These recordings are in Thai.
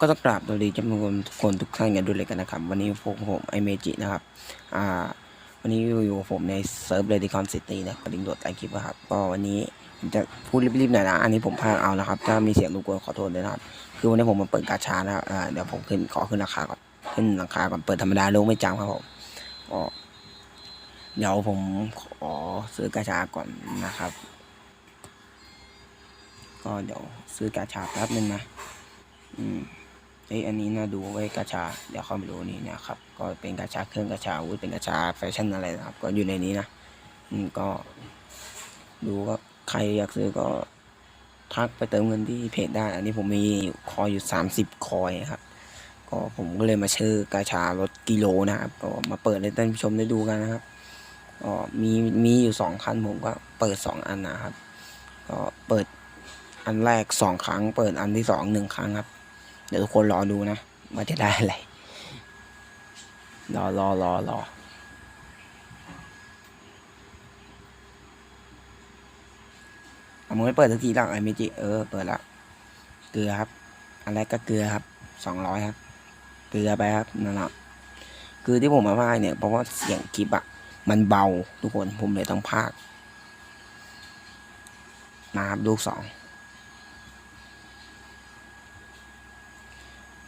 ก็ต้องกราบสวัสดีจำนวนทุกคนทุกท่านกันด้วยเลยกันนะครับ วันนี้ผมผมไอเมจินะครับ อ่า วันนี้อยู่กับผมในเซิร์ฟเรดิคอนซิตี้นะกระดิ่งโดดไอคลิปอะครับก็วันนี้ผมจะพูดรีบๆหน่อยนะอันนี้ผมพลาดเอานะครับ ถ้ามีเสียงรบกวนขอโทษด้วยนะครับ คือวันนี้ผมมาเปิดกาชานะครับอ่าเดี๋ยวผมขึ้นขอขึ้นราคาก่อนขึ้นราคาก่อนเปิดธรรมดาลงไม่จำครับผมก็เดี๋ยวผมขอซื้อกาชาก่อนนะครับ ก็เดี๋ยวซื้อกาชาแป๊บนึงนะอืม เอ้ยอันนี้น่าดูไว้กาชา เดี๋ยวเข้าไปดูนี่นะครับ ก็เป็นกาชาเครื่องกาชาอาวุธเป็นกาชาแฟชั่นอะไรนะครับ ก็อยู่ในนี้นะอืมก็ ดูก็ใครอยากซื้อก็ทักไปเติมเงินที่เพจได้ อันนี้ผมมีคอยอยู่สามสิบคอยครับ ก็ผมก็เลยมาชื่อกาชาลดกิโลนะครับ ก็มาเปิดให้ท่านผู้ชมได้ดูกันนะครับก็มีมีอยู่สองคันผมก็เปิดสองอันนะครับ ก็เปิดอันแรกสองครั้ง เปิดอันที่สองหนึ่งครั้งครับ เดี๋ยวทุกคนรอดูนะว่าจะได้อะไร รอรอรอรอเอามึงไม่เปิดสักทีหรอกไอ้เมจิเออเปิดละเกลือครับอันแรกก็เกลือครับสองร้อยครับเกลือไปครับนั่นแหละคือที่ผมมาพากย์เนี่ยเพราะว่าเสียงคลิปอะมันเบาทุกคนผมเลยต้องพากมาครับลูกสอง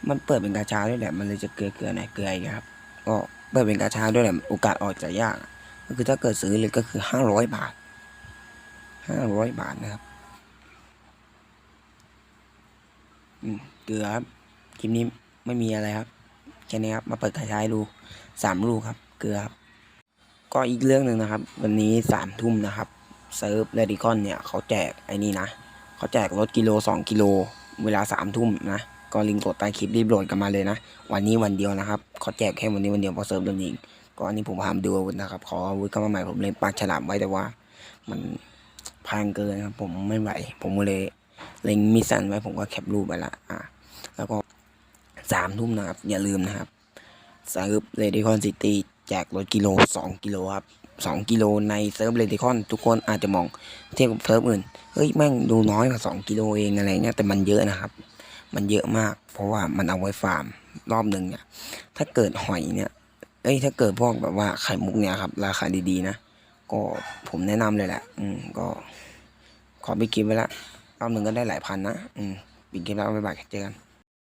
มันเปิดเป็นกาชาด้วยแหละ มันเลยจะเกลือเกลือหน่อยเกลืออีกครับ ก็เปิดเป็นกาชาด้วยแหละ โอกาสออกจะยาก ก็คือถ้าเกิดซื้อเลยก็คือห้าร้อยบาทห้าร้อยบาทนะครับ อืม เกลือครับ คลิปนี้ไม่มีอะไรครับ แค่นี้ครับ มาเปิดกาชาให้ดูสามลูกครับ เกลือครับ ก็อีกเรื่องหนึ่งนะครับ วันนี้สามทุ่มนะครับเซิร์ฟเรดิคอนเนี่ยเขาแจกไอ้นี่นะ เขาแจกรถกิโลสองกิโล เวลาสามทุ่มนะ ก็ลิงก์กดใต้คลิปรีบโหลดกันมาเลยนะ วันนี้วันเดียวนะครับเขาแจกแค่วันนี้วันเดียวพอเซิร์ฟเดินเองก็อันนี้ผมพามดูอาวุธนะครับ ขออาวุธเข้ามาใหม่ผมเล่นปากฉลามไว้แต่ว่า มันแพงเกินครับ ผมไม่ไหว ผมเลยเล็งมิสันไว้ผมก็แคปรูปไปละอะแล้วก็สามทุ่มนะครับ อย่าลืมนะครับเซิร์ฟเรดิคอนซิตี้แจกรถกิโลสองกิโลครับสองกิโลในเซิร์ฟเรดิคอนทุกคนอาจจะมองเทียบกับเซิร์ฟอื่น เฮ้ยแม่งดูน้อยกว่าสองกิโลเองอะไรเงี้ยแต่มันเยอะนะครับ มันเยอะมาก เพราะว่ามันเอาไว้ฟาร์มรอบหนึ่งเนี่ย ถ้าเกิดหอยเนี่ยเอ้ยถ้าเกิดพวกแบบว่าไข่มุกเนี่ยครับ ราคาดีๆนะ ก็ผมแนะนำเลยแหละ อืมก็ ขอไปกินไปละรอบหนึ่งก็ได้หลายพันนะ อืมปิดคลิปแล้วบ๊ายบายเจอกัน